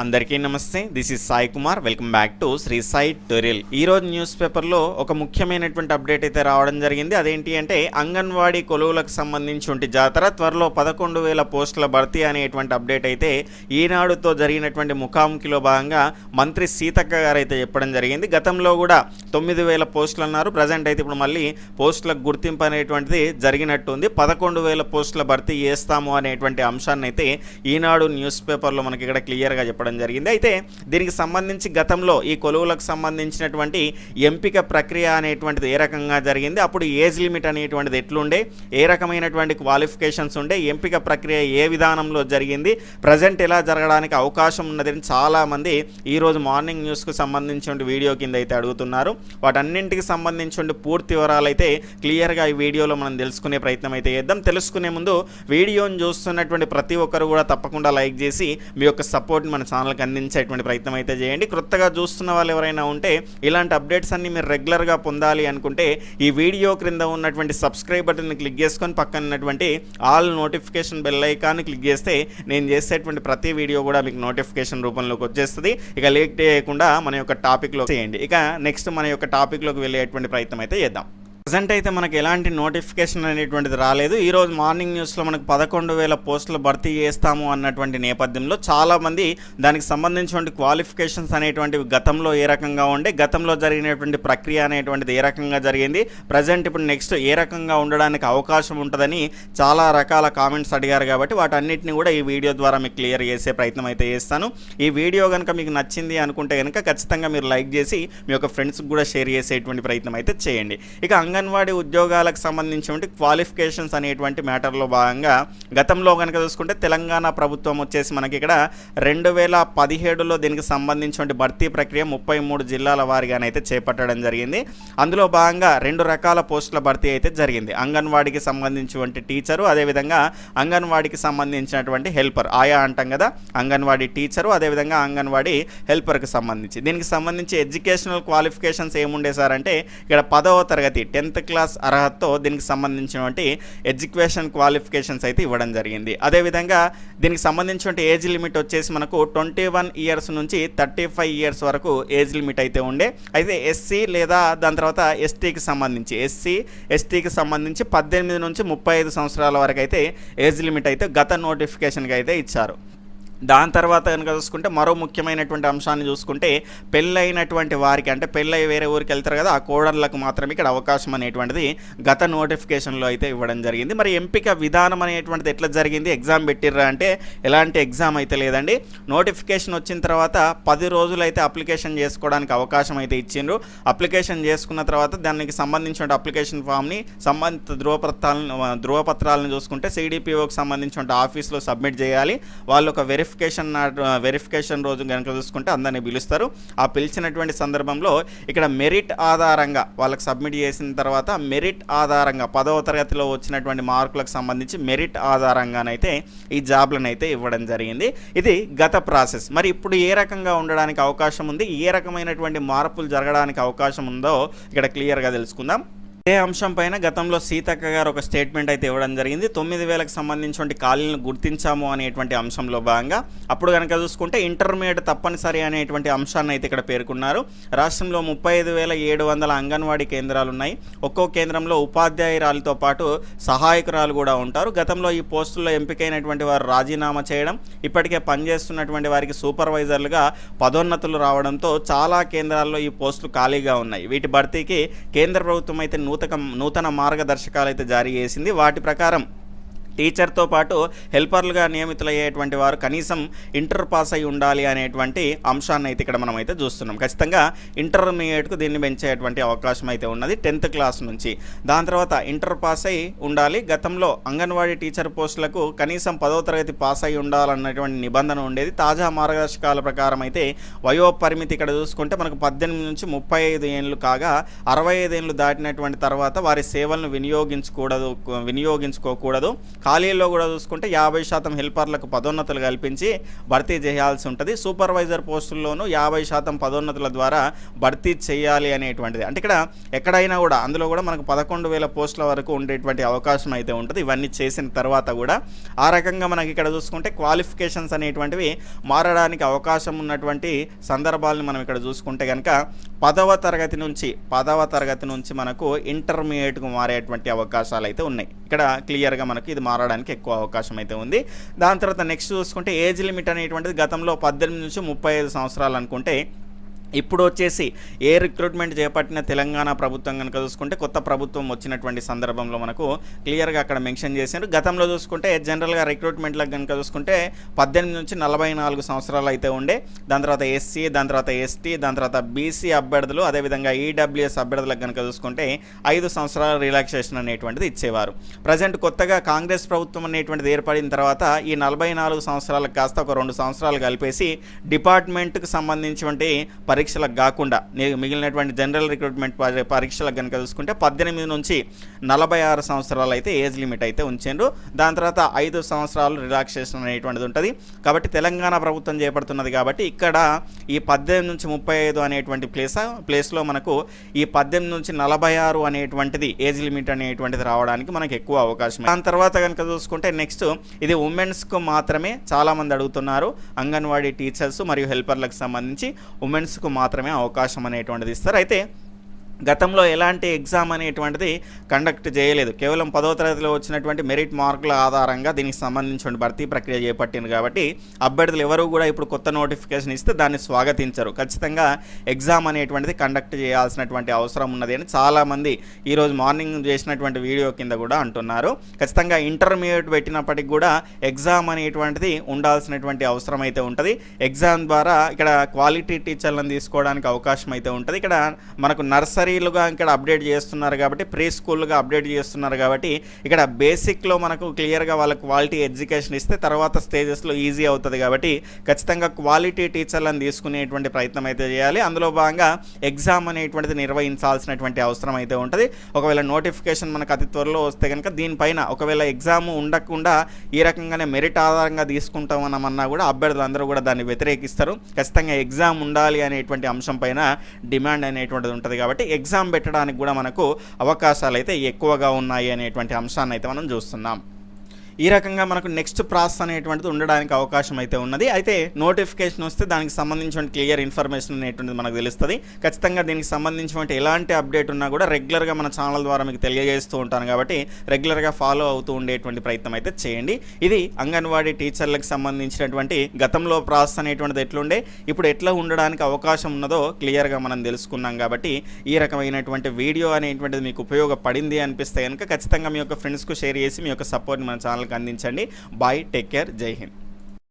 అందరికీ నమస్తే. This is Sai Kumar welcome back to Shri Sai tutorial ఈ రోజు న్యూస్ పేపర్లో ఒక ముఖ్యమైనటువంటి అప్డేట్ అయితే రావడం జరిగింది. అదేంటి అంటే అంగన్వాడీ కొలువులకు సంబంధించి జాతర త్వరలో పదకొండు వేల పోస్టుల భర్తీ అనేటువంటి అప్డేట్ అయితే ఈనాడుతో జరిగినటువంటి ముఖాముఖిలో భాగంగా మంత్రి సీతక్క గారు అయితే చెప్పడం జరిగింది. గతంలో కూడా తొమ్మిది వేల పోస్టులు అన్నారు. ప్రజెంట్ అయితే ఇప్పుడు మళ్ళీ పోస్టులకు గుర్తింపు అనేటువంటిది జరిగినట్టుంది. పదకొండు వేల పోస్టుల భర్తీ చేస్తాము అనేటువంటి అంశాన్ని అయితే ఈనాడు న్యూస్ పేపర్లో మనకి ఇక్కడ క్లియర్గా చెప్పడం జరిగింది. అయితే దీనికి సంబంధించి గతంలో ఈ కొలువులకు సంబంధించినటువంటి ఎంపిక ప్రక్రియ అనేటువంటిది ఏ రకంగా జరిగింది? అప్పుడు ఏజ్ లిమిట్ అనేటువంటిది ఎట్లుండే? ఏ రకమైనటువంటి క్వాలిఫికేషన్స్ ఉండే? ఎంపిక ప్రక్రియ ఏ విధానంలో జరిగింది? ప్రజెంట్ ఎలా జరగడానికి అవకాశం ఉన్నదని చాలామంది ఈరోజు మార్నింగ్ న్యూస్కు సంబంధించిన వీడియో కింద అయితే అడుగుతున్నారు. వాటన్నింటికి సంబంధించిన పూర్తి వివరాలు అయితే క్లియర్గా ఈ వీడియోలో మనం తెలుసుకునే ప్రయత్నం అయితే చేద్దాం. తెలుసుకునే ముందు వీడియోని చూస్తున్నటువంటి ప్రతి ఒక్కరు కూడా తప్పకుండా లైక్ చేసి మీ యొక్క సపోర్ట్ మన ఛానల్కి అందించేటువంటి ప్రయత్నం అయితే చేయండి. కొత్తగా చూస్తున్న వాళ్ళు ఎవరైనా ఉంటే ఇలాంటి అప్డేట్స్ అన్ని మీరు రెగ్యులర్గా పొందాలి అనుకుంటే ఈ వీడియో క్రింద ఉన్నటువంటి సబ్స్క్రైబ్ బటన్ని క్లిక్ చేసుకొని పక్కన ఉన్నటువంటి all notification bell icon click చేస్తే నేను చేసేటువంటి ప్రతి వీడియో కూడా మీకు నోటిఫికేషన్ రూపంలోకి వచ్చేస్తుంది. ఇక లేట్ చేయకుండా మన యొక్క టాపిక్లో చేయండి. ఇక నెక్స్ట్ మన యొక్క టాపిక్లోకి వెళ్ళేటువంటి ప్రయత్నం అయితే చేద్దాం. ప్రజెంట్ అయితే మనకు ఎలాంటి నోటిఫికేషన్ అనేటువంటిది రాలేదు. ఈరోజు మార్నింగ్ న్యూస్లో మనకు పదకొండు వేల పోస్టులు భర్తీ చేస్తాము అన్నటువంటి నేపథ్యంలో చాలామంది దానికి సంబంధించినటువంటి క్వాలిఫికేషన్స్ అనేటువంటివి గతంలో ఏ రకంగా ఉండే గతంలో జరిగినటువంటి ప్రక్రియ అనేటువంటిది ఏ రకంగా జరిగింది ప్రజెంట్ ఇప్పుడు నెక్స్ట్ ఏ రకంగా ఉండడానికి అవకాశం ఉంటుందని చాలా రకాల కామెంట్స్ అడిగారు కాబట్టి వాటన్నిటిని కూడా ఈ వీడియో ద్వారా మీకు క్లియర్ చేసే ప్రయత్నం అయితే చేస్తాను. ఈ వీడియో కనుక మీకు నచ్చింది అనుకుంటే కనుక ఖచ్చితంగా మీరు లైక్ చేసి మీ యొక్క ఫ్రెండ్స్కి కూడా షేర్ చేసేటువంటి ప్రయత్నం అయితే చేయండి. ఇక అంగన్వాడీ ఉద్యోగాలకు సంబంధించినటువంటి క్వాలిఫికేషన్స్ అనేటువంటి మ్యాటర్లో భాగంగా గతంలో కనుక చూసుకుంటే తెలంగాణ ప్రభుత్వం వచ్చేసి మనకి ఇక్కడ రెండు వేల పదిహేడులో దీనికి సంబంధించినటువంటి భర్తీ ప్రక్రియ ముప్పై మూడు జిల్లాల వారిగానైతే చేపట్టడం జరిగింది. అందులో భాగంగా రెండు రకాల పోస్టుల భర్తీ అయితే జరిగింది. అంగన్వాడీకి సంబంధించినటువంటి టీచరు అదేవిధంగా అంగన్వాడీకి సంబంధించినటువంటి హెల్పర్. ఆయా అంటాం కదా అంగన్వాడీ టీచరు అదేవిధంగా అంగన్వాడీ హెల్పర్కి సంబంధించి. దీనికి సంబంధించి ఎడ్యుకేషనల్ క్వాలిఫికేషన్స్ ఏముండే సార్ అంటే ఇక్కడ పదవ తరగతి టెన్త్ టెన్త్ క్లాస్ అర్హతతో దీనికి సంబంధించినటువంటి ఎడ్యుకేషన్ క్వాలిఫికేషన్స్ అయితే ఇవ్వడం జరిగింది. అదేవిధంగా దీనికి సంబంధించినటువంటి ఏజ్ లిమిట్ వచ్చేసి మనకు ట్వంటీ వన్ ఇయర్స్ నుంచి థర్టీ ఫైవ్ ఇయర్స్ వరకు ఏజ్ లిమిట్ అయితే ఉండే. అయితే ఎస్సీ లేదా దాని తర్వాత ఎస్టీకి సంబంధించి ఎస్సీ ఎస్టీకి సంబంధించి పద్దెనిమిది నుంచి ముప్పై ఐదు సంవత్సరాల వరకు అయితే ఏజ్ లిమిట్ అయితే గత నోటిఫికేషన్కి అయితే ఇచ్చారు. దాని తర్వాత కనుక చూసుకుంటే మరో ముఖ్యమైనటువంటి అంశాన్ని చూసుకుంటే పెళ్ళైనటువంటి వారికి అంటే పెళ్ళై వేరే ఊరికి వెళ్తారు కదా ఆ కోడళ్ళకు మాత్రమే ఇక్కడ అవకాశం అనేటువంటిది గత నోటిఫికేషన్లో అయితే ఇవ్వడం జరిగింది. మరి ఎంపిక విధానం అనేటువంటిది ఎట్లా జరిగింది? ఎగ్జామ్ పెట్టిర్రా అంటే ఎలాంటి ఎగ్జామ్ అయితే లేదండి. నోటిఫికేషన్ వచ్చిన తర్వాత పది రోజులు అయితే అప్లికేషన్ చేసుకోవడానికి అవకాశం అయితే ఇచ్చిండ్రు. అప్లికేషన్ చేసుకున్న తర్వాత దానికి సంబంధించిన అప్లికేషన్ ఫామ్ని సంబంధిత ధృవపత్రాలను ధృవపత్రాలను చూసుకుంటే సిడిపిఓకి సంబంధించిన ఆఫీస్లో సబ్మిట్ చేయాలి. వాళ్ళు ఒక వెరిఫై వెరిఫికేషన్ వెరిఫికేషన్ రోజు కనుక చూసుకుంటే అందరినీ పిలుస్తారు. ఆ పిలిచినటువంటి సందర్భంలో ఇక్కడ మెరిట్ ఆధారంగా వాళ్ళకి సబ్మిట్ చేసిన తర్వాత మెరిట్ ఆధారంగా పదవ తరగతిలో వచ్చినటువంటి మార్కులకు సంబంధించి మెరిట్ ఆధారంగానైతే ఈ జాబ్లను అయితే ఇవ్వడం జరిగింది. ఇది గత ప్రాసెస్. మరి ఇప్పుడు ఏ రకంగా ఉండడానికి అవకాశం ఉంది? ఏ రకమైనటువంటి మార్పులు జరగడానికి అవకాశం ఉందో ఇక్కడ క్లియర్గా తెలుసుకుందాం. ఇదే అంశం పైన గతంలో సీతక్క గారు ఒక స్టేట్మెంట్ అయితే ఇవ్వడం జరిగింది. తొమ్మిది వేలకు సంబంధించిన ఖాళీలను గుర్తించాము అనేటువంటి అంశంలో భాగంగా. అప్పుడు కనుక చూసుకుంటే ఇంటర్మీడియట్ తప్పనిసరి అనేటువంటి అంశాన్ని అయితే ఇక్కడ పేర్కొన్నారు. రాష్ట్రంలో ముప్పై ఐదు వేల ఏడు వందల అంగన్వాడీ కేంద్రాలు ఉన్నాయి. ఒక్కో కేంద్రంలో ఉపాధ్యాయురాలతో పాటు సహాయకురాలు కూడా ఉంటారు. గతంలో ఈ పోస్టుల్లో ఎంపికైనటువంటి వారు రాజీనామా చేయడం ఇప్పటికే పనిచేస్తున్నటువంటి వారికి సూపర్వైజర్లుగా పదోన్నతులు రావడంతో చాలా కేంద్రాల్లో ఈ పోస్టులు ఖాళీగా ఉన్నాయి. వీటి భర్తీకి కేంద్ర ప్రభుత్వం అయితే నూతక నూతన మార్గదర్శకాలు అయితే జారీ చేసింది. వాటి ప్రకారం టీచర్తో పాటు హెల్పర్లుగా నియమితులయ్యేటువంటి వారు కనీసం ఇంటర్ పాస్ అయి ఉండాలి అనేటువంటి అంశాన్ని అయితే ఇక్కడ మనం అయితే చూస్తున్నాం. ఖచ్చితంగా ఇంటర్మీడియట్కు దీన్ని పెంచేటువంటి అవకాశం అయితే ఉన్నది. టెన్త్ క్లాస్ నుంచి. దాని తర్వాత ఇంటర్ పాస్ అయి ఉండాలి. గతంలో అంగన్వాడీ టీచర్ పోస్టులకు కనీసం పదో తరగతి పాస్ అయి ఉండాలన్నటువంటి నిబంధన ఉండేది. తాజా మార్గదర్శకాల ప్రకారం అయితే వయో పరిమితి ఇక్కడ చూసుకుంటే మనకు పద్దెనిమిది నుంచి ముప్పై ఐదు ఏళ్ళు కాగా అరవై ఐదు ఏళ్ళు దాటినటువంటి తర్వాత వారి సేవలను వినియోగించకూడదు వినియోగించుకోకూడదు. ఖాళీల్లో కూడా చూసుకుంటే యాభై శాతం హెల్పర్లకు పదోన్నతులు కల్పించి భర్తీ చేయాల్సి ఉంటుంది. సూపర్వైజర్ పోస్టుల్లోనూ యాభై శాతం పదోన్నతుల ద్వారా భర్తీ చేయాలి అనేటువంటిది. అంటే ఇక్కడ ఎక్కడైనా కూడా అందులో కూడా మనకు పదకొండు వేల పోస్టుల వరకు ఉండేటువంటి అవకాశం అయితే ఉంటుంది. ఇవన్నీ చేసిన తర్వాత కూడా ఆ రకంగా మనకి ఇక్కడ చూసుకుంటే క్వాలిఫికేషన్స్ అనేటువంటివి మారడానికి అవకాశం ఉన్నటువంటి సందర్భాలను మనం ఇక్కడ చూసుకుంటే కనుక పదవ తరగతి నుంచి పదవ తరగతి నుంచి మనకు ఇంటర్మీడియట్కు మారేటువంటి అవకాశాలు అయితే ఉన్నాయి. ఇక్కడ క్లియర్గా మనకు ఇది మారడానికి ఎక్కువ అవకాశం అయితే ఉంది. దాని తర్వాత నెక్స్ట్ చూసుకుంటే ఏజ్ లిమిట్ అనేటువంటిది గతంలో పద్దెనిమిది నుంచి ముప్పై ఐదు సంవత్సరాలు అనుకుంటే ఇప్పుడు వచ్చేసి ఏ రిక్రూట్మెంట్ చేపట్టిన తెలంగాణ ప్రభుత్వం కనుక చూసుకుంటే కొత్త ప్రభుత్వం వచ్చినటువంటి సందర్భంలో మనకు క్లియర్గా అక్కడ మెన్షన్ చేశారు. గతంలో చూసుకుంటే జనరల్గా రిక్రూట్మెంట్లకు కనుక చూసుకుంటే పద్దెనిమిది నుంచి నలభై నాలుగు సంవత్సరాలు అయితే ఉండే. దాని తర్వాత ఎస్సీ దాని తర్వాత ఎస్టీ దాని తర్వాత బీసీ అభ్యర్థులు అదేవిధంగా ఈడబ్ల్యూఎస్ అభ్యర్థులకు కనుక చూసుకుంటే ఐదు సంవత్సరాల రిలాక్సేషన్ అనేటువంటిది ఇచ్చేవారు. ప్రజెంట్ కొత్తగా కాంగ్రెస్ ప్రభుత్వం అనేటువంటిది ఏర్పడిన తర్వాత ఈ నలభై నాలుగు సంవత్సరాలకు కాస్త ఒక రెండు సంవత్సరాలు కలిపేసి డిపార్ట్మెంట్కి సంబంధించినటువంటి పరీక్షలకు కాకుండా మిగిలినటువంటి జనరల్ రిక్రూట్మెంట్ పరీక్షలకు కనుక చూసుకుంటే పద్దెనిమిది నుంచి నలభై ఆరు సంవత్సరాలు అయితే ఏజ్ లిమిట్ అయితే ఉంచారు దాని తర్వాత ఐదు సంవత్సరాలు రిలాక్సేషన్ అనేటువంటిది ఉంటుంది. కాబట్టి తెలంగాణ ప్రభుత్వం చేపడుతున్నది కాబట్టి ఇక్కడ ఈ పద్దెనిమిది నుంచి ముప్పై ఐదు అనేటువంటి ప్లేస్ ప్లేస్లో మనకు ఈ పద్దెనిమిది నుంచి నలభై ఆరు అనేటువంటిది ఏజ్ లిమిట్ అనేటువంటిది రావడానికి మనకు ఎక్కువ అవకాశం. దాని తర్వాత కనుక చూసుకుంటే నెక్స్ట్ ఇది ఉమెన్స్కు మాత్రమే చాలామంది అడుగుతున్నారు. అంగన్వాడీ టీచర్స్ మరియు హెల్పర్లకు సంబంధించి ఉమెన్స్కు మాత్రమే అవకాశం అనేటువంటిది ఇస్తారు. అయితే గతంలో ఎలాంటి ఎగ్జామ్ అనేటువంటిది కండక్ట్ చేయలేదు. కేవలం పదో తరగతిలో వచ్చినటువంటి మెరిట్ మార్కుల ఆధారంగా దీనికి సంబంధించిన భర్తీ ప్రక్రియ చేపట్టింది కాబట్టి అభ్యర్థులు ఎవరు కూడా ఇప్పుడు కొత్త నోటిఫికేషన్ ఇస్తే దాన్ని స్వాగతించరు. ఖచ్చితంగా ఎగ్జామ్ అనేటువంటిది కండక్ట్ చేయాల్సినటువంటి అవసరం ఉన్నది అని చాలామంది ఈరోజు మార్నింగ్ చేసినటువంటి వీడియో కింద కూడా అంటున్నారు. ఖచ్చితంగా ఇంటర్మీడియట్ పెట్టినప్పటికి కూడా ఎగ్జామ్ అనేటువంటిది ఉండాల్సినటువంటి అవసరం అయితే ఉంటుంది. ఎగ్జామ్ ద్వారా ఇక్కడ క్వాలిటీ టీచర్లను తీసుకోవడానికి అవకాశం అయితే ఉంటుంది. ఇక్కడ మనకు నర్సరీ నర్సరీలుగా ఇక్కడ అప్డేట్ చేస్తున్నారు కాబట్టి ప్రీ స్కూల్గా అప్డేట్ చేస్తున్నారు కాబట్టి ఇక్కడ బేసిక్లో మనకు క్లియర్గా వాళ్ళ క్వాలిటీ ఎడ్యుకేషన్ ఇస్తే తర్వాత స్టేజెస్లో ఈజీ అవుతుంది కాబట్టి ఖచ్చితంగా క్వాలిటీ టీచర్లను తీసుకునేటువంటి ప్రయత్నం అయితే చేయాలి. అందులో భాగంగా ఎగ్జామ్ అనేటువంటిది నిర్వహించాల్సినటువంటి అవసరం అయితే ఉంటుంది. ఒకవేళ నోటిఫికేషన్ మనకు అతి త్వరలో వస్తే కనుక దీనిపైన ఒకవేళ ఎగ్జామ్ ఉండకుండా ఈ రకంగానే మెరిట్ ఆధారంగా తీసుకుంటామన్నమన్నా కూడా అభ్యర్థులు అందరూ కూడా దాన్ని వ్యతిరేకిస్తారు. ఖచ్చితంగా ఎగ్జామ్ ఉండాలి అనేటువంటి అంశం పైన డిమాండ్ అనేటువంటిది ఉంటుంది కాబట్టి ఎగ్జామ్ పెట్టడానికి కూడా మనకు అవకాశాలు అయితే ఎక్కువగా ఉన్నాయి అనేటువంటి అంశాన్ని అయితే మనం చూస్తున్నాం. ఈ రకంగా మనకు నెక్స్ట్ ప్రాసెస్ అనేటువంటిది ఉండడానికి అవకాశం అయితే ఉన్నది. అయితే నోటిఫికేషన్ వస్తే దానికి సంబంధించిన క్లియర్ ఇన్ఫర్మేషన్ అనేటువంటిది మనకు తెలుస్తుంది. ఖచ్చితంగా దీనికి సంబంధించిన ఎలాంటి అప్డేట్ ఉన్నా కూడా రెగ్యులర్గా మన ఛానల్ ద్వారా మీకు తెలియజేస్తూ ఉంటాను కాబట్టి రెగ్యులర్గా ఫాలో అవుతూ ఉండేటువంటి ప్రయత్నం అయితే చేయండి. ఇది అంగన్వాడీ టీచర్లకు సంబంధించినటువంటి గతంలో ప్రాసెస్ అనేటువంటిది ఎట్లుండే ఇప్పుడు ఎట్లా ఉండడానికి అవకాశం ఉన్నదో క్లియర్గా మనం తెలుసుకున్నాం కాబట్టి ఈ రకమైనటువంటి వీడియో అనేటువంటిది మీకు ఉపయోగపడింది అనిపిస్తే కనుక ఖచ్చితంగా మీ యొక్క ఫ్రెండ్స్కు షేర్ చేసి మీ యొక్క సపోర్ట్ మన ఛానల్కి అందించండి. బాయ్ టేక్ కేర్ జై హింద్.